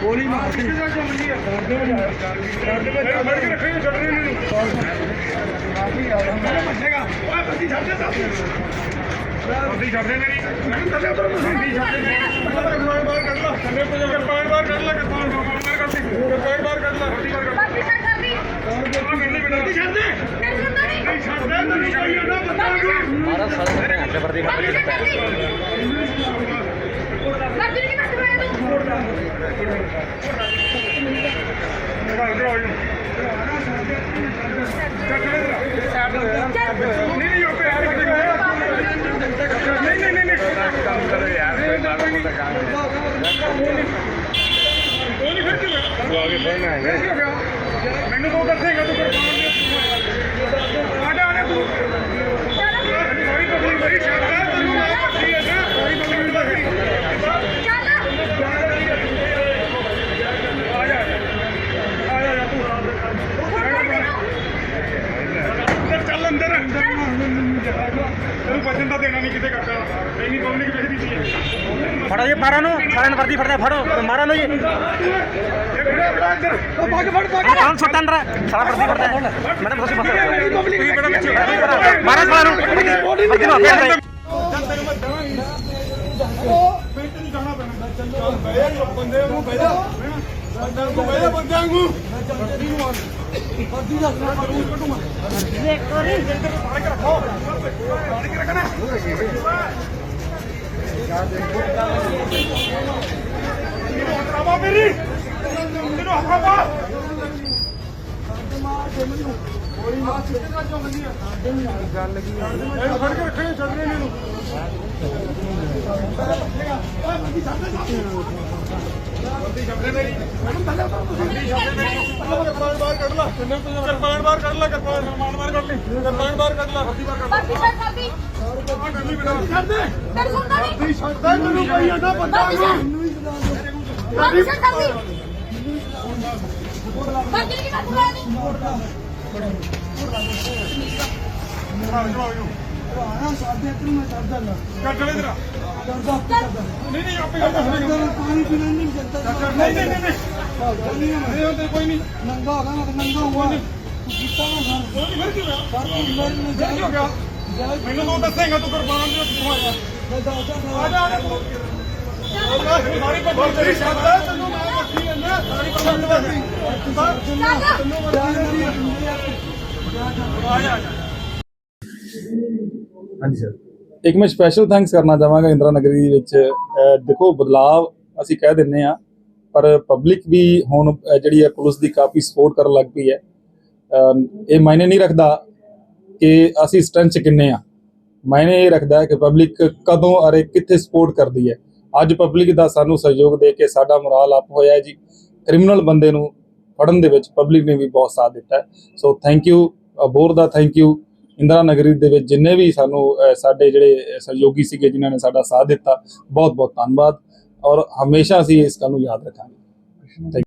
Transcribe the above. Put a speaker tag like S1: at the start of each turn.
S1: ਗੋਲੀ ਮਾਰ ਦੇ
S2: ਫੜ ਕੇ ਰੱਖੇ ਛੱਡ ਰਹੇ ਨਹੀਂ
S1: ਮੰਨੇਗਾ
S2: ਓਏ ਬੱਤੀ ਛੱਡ ਦੇ ਬੱਤੀ ਛੱਡ ਦੇ ਨਹੀਂ ਮੈਂ ਥੱਲੇ ਉਤਰ ਬੱਤੀ ਛੱਡ ਦੇ ਕਿਰਪਾਨ ਬਾਹਰ ਕੱਢ ਲਾ ਥੱਲੇ ਕਿਰਪਾਨ ਬਾਹਰ ਕੱਢ ਲਾ ਕਿਰਪਾਨ ਕਿਰਪਾਨ ਬਾਹਰ ਕੱਢ ਲਾ ਬੱਤੀ ਬਾਹਰ ਕੱਢ ਲਾ ਬੱਤੀ ਛੱਡ ਦੇ
S3: ਨਹੀਂ
S2: ਛੱਡ ਦੇ
S3: ਨਹੀਂ ਛੱਡ ਦੇ ਨਹੀਂ
S2: ਛੱਡ ਦੇ ਮੈਨੂੰ ਤੂੰ ਦੱਸੇਗਾ ਤੂੰ ਕੁਰਬਾਨ ਦੇ ਆ ਜਾ ਆ ਤੂੰ ਸਾਰੀ ਪਬਲਿਕ ਬੜੀ ਸ਼ਾਂਤ ਹੈ ਤੈਨੂੰ ਮੈਂ ਪੱਟੀ ਹੈ ਨਾ ਸਾਰੀ ਪਬਲਿਕ ਦਾ
S3: ਚੱਲ
S2: ਆ ਜਾ ਆ ਜਾ ਤੂੰ ਅੰਦਰ ਚੱਲ ਅੰਦਰ ਇਹਨੂੰ ਬਚਨ ਤਾਂ ਦੇਣਾ ਨਹੀਂ ਕਿਤੇ ਕਰਦਾ ਇੰਨੀ ਪਬਲਿਕ ਵੇਖਦੀ
S4: ਸੀ ਫੜੋ ਜੀ ਪਾਰਾ ਨੂੰ ਫੜਨ ਵਰਦੀ ਫੜਦਾ
S2: ਫੜੋ। ਮਾਰਾ ਨੂੰ ਜੀ।
S1: ਉਹ ਭਾਗ ਫੜ
S4: ਭਾਗ ਕੌਣ ਸੁੱਤਾ ਅੰਦਰ। ਸਾਰਾ ਵਰਦੀ ਫੜਦਾ ਮੈਡਮ ਤੁਸੀਂ ਬਸ
S2: ਤੁਸੀਂ ਮੈਡਮ ਪਿੱਛੇ
S4: ਮਾਰਾ ਸਾਰਾ ਨੂੰ ਵਰਦੀ ਨੂੰ ਫੇਰ ਦੇ
S2: ਉਹ ਪਿੰਟ ਨਹੀਂ ਜਾਣਾ ਪੈਣਾ। ਚੱਲ ਬੰਦੇ ਨੂੰ ਬਹਿ ਜਾ। ਬੰਦੇ ਨੂੰ ਬਹਿ ਜਾ ਬੰਦਿਆਂ ਨੂੰ
S1: ਗਲਤੀ ਦਾ ਅਸਲ ਪਰ ਕੱਢੂਗਾ
S2: ਫੜ ਕੇ ਰੱਖੋ ਫੜ ਕੇ ਰੱਖਣਾ ਆਵਾ ਮੇਰੀ ਤੈਨੂੰ ਹੱਥਾਂ ਪਾ
S1: ਮਾਰ ਦੇ ਮੈਨੂੰ ਗੋਲੀ ਮਾਰ ਦੇ ਗੱਲ ਲੱਗੀ
S2: ਇਹ ਫੜ ਕੇ ਰੱਖਣੇ ਛੱਡਣੇ ਨਹੀਂ ਨੂੰ ਬੰਦੀ ਛੱਡਦੇ ਮੇਰੀ ਬੰਦੀ ਛੱਡਦੇ ਮੇਰੀ ਕਿਰਪਾਨ ਬਾਹਰ ਕੱਢ ਲਾ ਕਿਰਪਾਨ ਬਾਹਰ ਕੱਢ ਲਾ ਕਿਰਪਾਨ ਸਲਮਾਨ ਬਾਹਰ ਕੱਢ ਲਈ ਕਿਰਪਾਨ ਬਾਹਰ ਕੱਢ ਲਾ ਬੰਦੀ ਬਾਹਰ
S3: ਛੱਡ
S2: ਕੱਢ ਬੇਟਾ ਛੱਡ ਦੇ
S3: ਟੈਨਸ਼ਨ ਤਾਂ ਨਹੀਂ
S2: ਬੰਦੀ ਛੱਡਦਾ ਮੈਨੂੰ ਪਈ ਜਾਂਦਾ ਬੰਦਾ
S3: ਬਾਕੀ ਛੱਡ ਬਾਕੀ ਛੱਡ ਕਰਦੀ ਬਾਕੀ ਨਹੀਂ ਕੱਟ ਰਿਹਾ ਤੂੰ
S1: ਆਣਾ ਸਾਡੇ ਇੱਧਰ ਮੈਂ ਛੱਡਦਾ ਨਾ
S2: ਕੱਢ ਲੈ ਜਰਾ
S1: ਡਰਦਾ
S2: ਨਹੀਂ ਨਹੀਂ ਆਪੇ
S1: ਅੰਦਰ ਪਾਣੀ ਪੀਣਾ ਨਹੀਂ ਜਾਂਦਾ
S2: ਨਹੀਂ ਨਹੀਂ ਨਹੀਂ ਨਹੀਂ। ਹੁੰਦੇ ਕੋਈ ਨਹੀਂ।
S1: ਨੰਗਾ ਹੋ ਗਿਆ ਮੈਂ ਨੰਗਾ ਹੋਊਗਾ। ਤੂੰ ਕੀਤਾ ਨਾ ਸਰ
S2: ਫਿਰ ਕੀ ਹੋਇਆ?
S1: ਪਰ ਤੂੰ ਮੇਰੇ ਨੂੰ
S2: ਕੀ ਹੋ ਗਿਆ? ਮੈਨੂੰ ਤੂੰ ਦੱਸੇਗਾ ਤੂੰ ਕੁਰਬਾਨ ਦੇ ਤੂੰ ਆਇਆ
S1: ਮੈਂ ਦੱਸਦਾ
S2: ਆ ਜਾ ਆ ਜਾ ਤੂੰ। ਸਾਰੀ ਪਬਲਿਕ ਤੇਰੀ ਸ਼ਾਦਾ ਤੈਨੂੰ ਮੈਂ ਦੱਸੀ ਜਾਂਦਾ ਸਾਰੀ ਪਬਲਿਕ ਦੱਸੀ ਆ ਜਾ ਆ ਜਾ।
S4: ਹਾਂਜੀ ਸਰ
S5: ਇੱਕ ਮੈਂ ਸਪੈਸ਼ਲ ਥੈਂਕਸ ਕਰਨਾ ਚਾਹਾਂਗਾ ਇੰਦਰਾ ਨਗਰੀ ਦੇ ਵਿੱਚ। ਦੇਖੋ ਬਦਲਾਅ ਅਸੀਂ ਕਹਿ ਦਿੰਨੇ ਆ ਪਰ ਪਬਲਿਕ ਵੀ ਹੁਣ ਜਿਹੜੀ ਹੈ ਪੁਲਿਸ ਦੀ ਕਾਫੀ ਸਪੋਰਟ ਕਰਨ ਲੱਗ ਪਈ ਹੈ। ਇਹ ਮਾਇਨੇ ਨਹੀਂ ਰੱਖਦਾ ਕਿ ਅਸੀਂ ਸਟ੍ਰੈਂਥ ਕਿੰਨੇ ਆ ਮਾਇਨੇ ਇਹ ਰੱਖਦਾ ਕਿ ਪਬਲਿਕ ਕਦੋਂ ਅਰੇ ਕਿੱਥੇ ਸਪੋਰਟ ਕਰਦੀ ਹੈ। ਅੱਜ ਪਬਲਿਕ ਦਾ ਸਾਨੂੰ ਸਹਿਯੋਗ ਦੇ ਕੇ ਸਾਡਾ ਮੋਰਲ ਆਪ ਹੋਇਆ ਜੀ। ਕ੍ਰਿਮੀਨਲ ਬੰਦੇ ਨੂੰ ਫੜਨ ਦੇ ਵਿੱਚ ਪਬਲਿਕ ਨੇ ਵੀ ਬਹੁਤ ਸਾਥ ਦਿੱਤਾ ਸੋ ਥੈਂਕ ਯੂ ਬੋਰ ਦਾ ਥੈਂਕ ਯੂ ਇੰਦਰਾ ਨਗਰੀ ਦੇ ਵਿੱਚ ਜਿੰਨੇ ਵੀ ਸਾਨੂੰ ਸਾਡੇ ਜਿਹੜੇ ਸਹਿਯੋਗੀ ਸੀਗੇ ਜਿਨ੍ਹਾਂ ਨੇ ਸਾਡਾ ਸਾਥ ਦਿੱਤਾ ਬਹੁਤ ਬਹੁਤ ਧੰਨਵਾਦ ਔਰ ਹਮੇਸ਼ਾ ਅਸੀਂ ਇਸ ਗੱਲ ਨੂੰ ਯਾਦ ਰੱਖਾਂਗੇ Thank you.